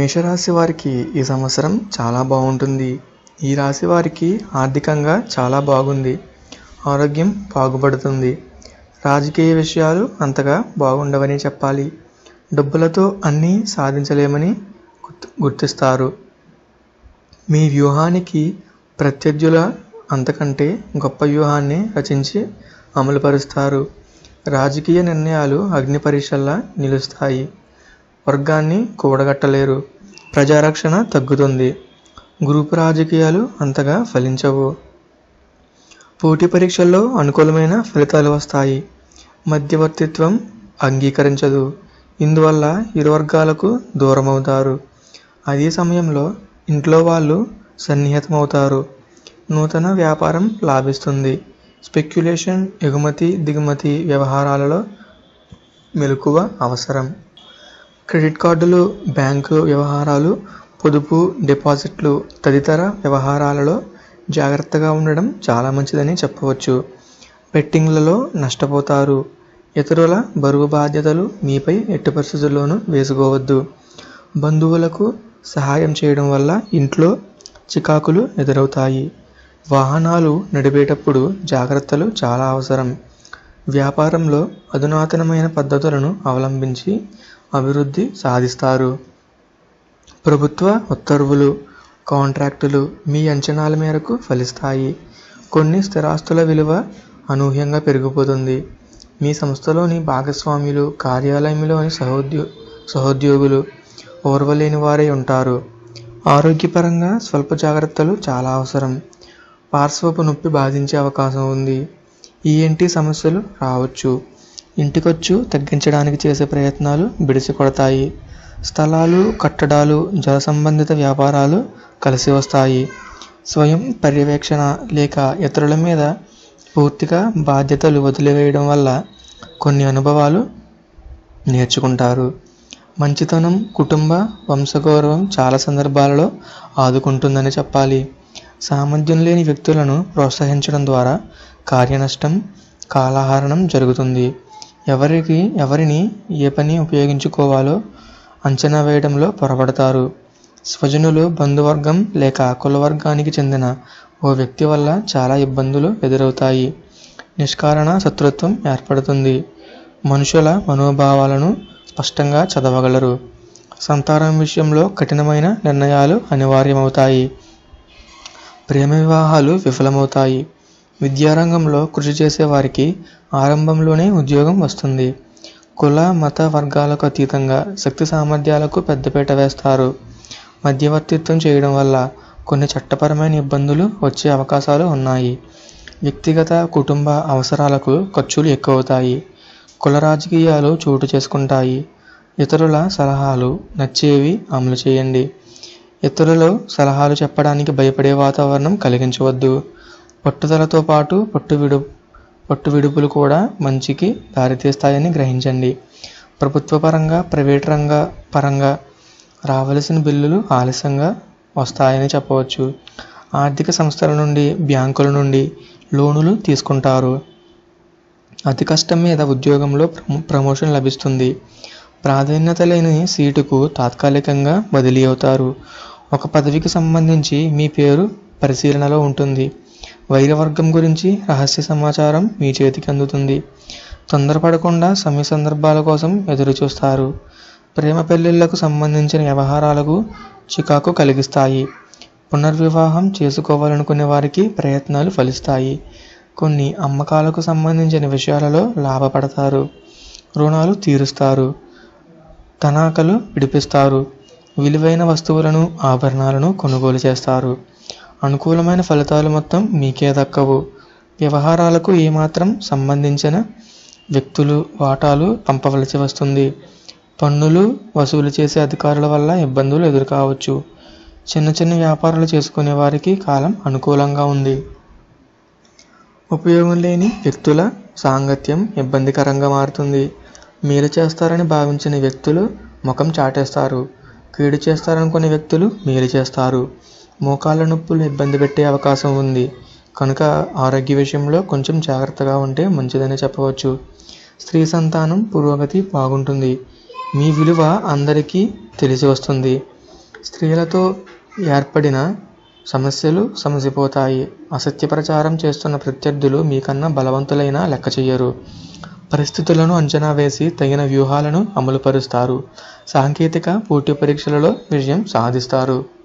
మేషరాశి వారికి ఈ సంవత్సరం చాలా బాగుంటుంది. ఈ రాశి వారికి ఆర్థికంగా చాలా బాగుంది. ఆరోగ్యం బాగుపడుతుంది. రాజకీయ విషయాలు అంతగా బాగుండవని చెప్పాలి. డబ్బులతో అన్నీ సాధించలేమని గుర్తిస్తారు. మీ వ్యూహానికి ప్రత్యర్థుల అంతకంటే గొప్ప వ్యూహాన్ని రచించి అమలుపరుస్తారు. రాజకీయ నిర్ణయాలు అగ్ని పరీక్షల్లా నిలుస్తాయి. వర్గాన్ని కూడగట్టలేరు. ప్రజారక్షణ తగ్గుతుంది. గ్రూపు రాజకీయాలు అంతగా ఫలించవు. పోటీ పరీక్షల్లో అనుకూలమైన ఫలితాలు వస్తాయి. మధ్యవర్తిత్వం అంగీకరించదు. ఇందువల్ల ఇరు వర్గాలకు దూరమవుతారు. అదే సమయంలో ఇంట్లో వాళ్ళు సన్నిహితమవుతారు. నూతన వ్యాపారం లాభిస్తుంది. స్పెక్యులేషన్ ఎగుమతి దిగుమతి వ్యవహారాలలో మెలకువ అవసరం. క్రెడిట్ కార్డులు బ్యాంకు వ్యవహారాలు పొదుపు డిపాజిట్లు తదితర వ్యవహారాలలో జాగ్రత్తగా ఉండడం చాలా మంచిదని చెప్పవచ్చు. బెట్టింగ్లలో నష్టపోతారు. ఇతరుల బరువు బాధ్యతలు మీపై ఎట్టి పరిస్థితుల్లోనూ వేసుకోవద్దు. బంధువులకు సహాయం చేయడం వల్ల ఇంట్లో చికాకులు ఎదురవుతాయి. వాహనాలు నడిపేటప్పుడు జాగ్రత్తలు చాలా అవసరం. వ్యాపారంలో అధునాతనమైన పద్ధతులను అవలంబించి అభివృద్ధి సాధిస్తారు. ప్రభుత్వ ఉత్తర్వులు కాంట్రాక్టులు మీ అంచనాల మేరకు ఫలిస్తాయి. కొన్ని స్థిరాస్తుల విలువ అనూహ్యంగా పెరిగిపోతుంది. మీ సంస్థలోని భాగస్వాములు కార్యాలయంలోని సహోద్యో సహోద్యోగులు ఓర్వలేని వారై ఉంటారు. ఆరోగ్యపరంగా స్వల్ప జాగ్రత్తలు చాలా అవసరం. పార్శ్వపు నొప్పి బాధించే అవకాశం ఉంది. ఈఎన్టీ సమస్యలు రావచ్చు. ఇంటి ఖర్చు తగ్గించడానికి చేసే ప్రయత్నాలు బిడిసి కొడతాయి స్థలాలు కట్టడాలు జల సంబంధిత వ్యాపారాలు కలిసి వస్తాయి. స్వయం పర్యవేక్షణ లేక ఇతరుల మీద పూర్తిగా బాధ్యతలు వదిలివేయడం వల్ల కొన్ని అనుభవాలు నేర్చుకుంటారు. మంచితనం కుటుంబ వంశగౌరవం చాలా సందర్భాలలో ఆదుకుంటుందని చెప్పాలి. సామర్థ్యం లేని వ్యక్తులను ప్రోత్సహించడం ద్వారా కార్యనష్టం కాలహరణం జరుగుతుంది. ఎవరికి ఎవరిని ఏ పని ఉపయోగించుకోవాలో అంచనా వేయడంలో పొరపడతారు. స్వజనులు బంధువర్గం లేక కులవర్గానికి చెందిన ఓ వ్యక్తి వల్ల చాలా ఇబ్బందులు ఎదురవుతాయి. నిష్కారణ శత్రుత్వం ఏర్పడుతుంది. మనుషుల మనోభావాలను స్పష్టంగా చదవగలరు. సంతానం విషయంలో కఠినమైన నిర్ణయాలు అనివార్యమవుతాయి. ప్రేమ వివాహాలు విఫలమవుతాయి. విద్యారంగంలో కృషి చేసే వారికి ఆరంభంలోనే ఉద్యోగం వస్తుంది. కుల మత వర్గాలకు అతీతంగా శక్తి సామర్థ్యాలకు పెద్దపీట వేస్తారు. మధ్యవర్తిత్వం చేయడం వల్ల కొన్ని చట్టపరమైన ఇబ్బందులు వచ్చే అవకాశాలు ఉన్నాయి. వ్యక్తిగత కుటుంబ అవసరాలకు ఖర్చులు ఎక్కువవుతాయి. కుల రాజకీయాలు చోటు చేసుకుంటాయి. ఇతరుల సలహాలు నచ్చేవి అమలు చేయండి. ఇతరులు సలహాలు చెప్పడానికి భయపడే వాతావరణం కలిగించవద్దు. పట్టుదలతో పాటు పట్టు విడు పట్టు విడుపులు కూడా మంచికి దారితీస్తాయని గ్రహించండి. ప్రభుత్వ పరంగా ప్రైవేట్ రంగ పరంగా రావలసిన బిల్లులు ఆలస్యంగా వస్తాయని చెప్పవచ్చు. ఆర్థిక సంస్థల నుండి బ్యాంకుల నుండి లోనులు తీసుకుంటారు. అతి కష్టం మీద ఉద్యోగంలో ప్రమోషన్ లభిస్తుంది. ప్రాధాన్యత లేని సీటుకు తాత్కాలికంగా బదిలీ అవుతారు. ఒక పదవికి సంబంధించి మీ పేరు పరిశీలనలో ఉంటుంది. వైరవర్గం గురించి రహస్య సమాచారం మీ చేతికి అందుతుంది. తొందరపడకుండా సమయ సందర్భాల కోసం ఎదురు చూస్తారు ప్రేమ పెళ్ళిళ్ళకు సంబంధించిన వ్యవహారాలకు చికాకు కలిగిస్తాయి. పునర్వివాహం చేసుకోవాలనుకునే వారికి ప్రయత్నాలు ఫలిస్తాయి. కొన్ని అమ్మకాలకు సంబంధించిన విషయాలలో లాభపడతారు. రుణాలు తీరుస్తారు. తనాకలు విడిపిస్తారు. విలువైన వస్తువులను ఆభరణాలను కొనుగోలు చేస్తారు. అనుకూలమైన ఫలితాలు మొత్తం మీకే దక్కవు. వ్యవహారాలకు ఏమాత్రం సంబంధించిన వ్యక్తులు వాటాలు పంపవలసి వస్తుంది. పన్నులు వసూలు చేసే అధికారుల వల్ల ఇబ్బందులు ఎదురుకావచ్చు. చిన్న చిన్న వ్యాపారాలు చేసుకునే వారికి కాలం అనుకూలంగా ఉంది. ఉపయోగం లేని వ్యక్తుల సాంగత్యం ఇబ్బందికరంగా మారుతుంది. మేలు చేస్తారని భావించిన వ్యక్తులు ముఖం చాటేస్తారు. కీడు చేస్తారనుకునే వ్యక్తులు మేలు చేస్తారు. మోకాళ్ళ నొప్పులు ఇబ్బంది పెట్టే అవకాశం ఉంది. కనుక ఆరోగ్య విషయంలో కొంచెం జాగ్రత్తగా ఉంటే మంచిదని చెప్పవచ్చు. స్త్రీ సంతానం పురోగతి బాగుంటుంది. మీ విలువ అందరికీ తెలిసి వస్తుంది. స్త్రీలతో ఏర్పడిన సమస్యలు సమసిపోతాయి. అసత్య ప్రచారం చేస్తున్న ప్రత్యర్థులు మీకన్నా బలవంతులైనా లెక్క చేయరు పరిస్థితులను అంచనా వేసి తగిన వ్యూహాలను అమలుపరుస్తారు. సాంకేతిక పోటీ పరీక్షలలో విజయం సాధిస్తారు.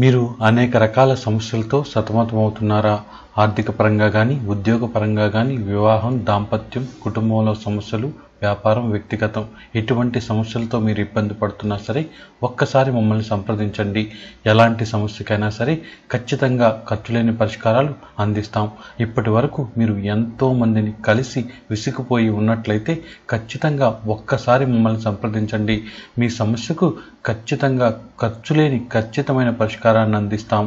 మీరు అనేక రకాల సమస్యలతో సతమతమవుతున్నారా? ఆర్థిక పరంగా కానీ ఉద్యోగ పరంగా కానీ వివాహం దాంపత్యం కుటుంబంలో సమస్యలు వ్యాపారం వ్యక్తిగతం ఎటువంటి సమస్యలతో మీరు ఇబ్బంది పడుతున్నా సరే ఒక్కసారి మమ్మల్ని సంప్రదించండి. ఎలాంటి సమస్యకైనా సరే ఖచ్చితంగా ఖర్చులేని పరిష్కారాలు అందిస్తాం. ఇప్పటి వరకు మీరు ఎంతోమందిని కలిసి విసిగిపోయి ఉన్నట్లయితే ఖచ్చితంగా ఒక్కసారి మమ్మల్ని సంప్రదించండి. మీ సమస్యకు ఖచ్చితంగా ఖర్చులేని ఖచ్చితమైన పరిష్కారాన్ని అందిస్తాం.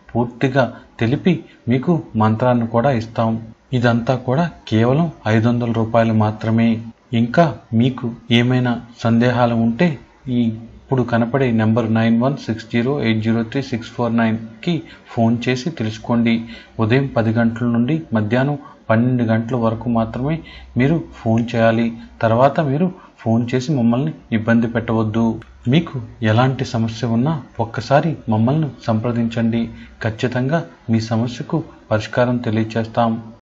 పూర్తిగా తెలిపి మీకు మంత్రాన్ని కూడా ఇస్తాం. ఇదంతా కూడా కేవలం ఐదు వందల రూపాయలు మాత్రమే. ఇంకా మీకు ఏమైనా సందేహాలు ఉంటే ఈ ఇప్పుడు కనపడే number nine one six zero eight zero three six four నైన్కి ఫోన్ చేసి తెలుసుకోండి. ఉదయం పది గంటల నుండి మధ్యాహ్నం పన్నెండు గంటల వరకు మాత్రమే మీరు ఫోన్ చేయాలి. తర్వాత మీరు ఫోన్ చేసి మమ్మల్ని ఇబ్బంది పెట్టవద్దు. మీకు ఎలాంటి సమస్య ఉన్నా ఒక్కసారి మమ్మల్ని సంప్రదించండి. ఖచ్చితంగా మీ సమస్యకు పరిష్కారం తెలియచేస్తాం.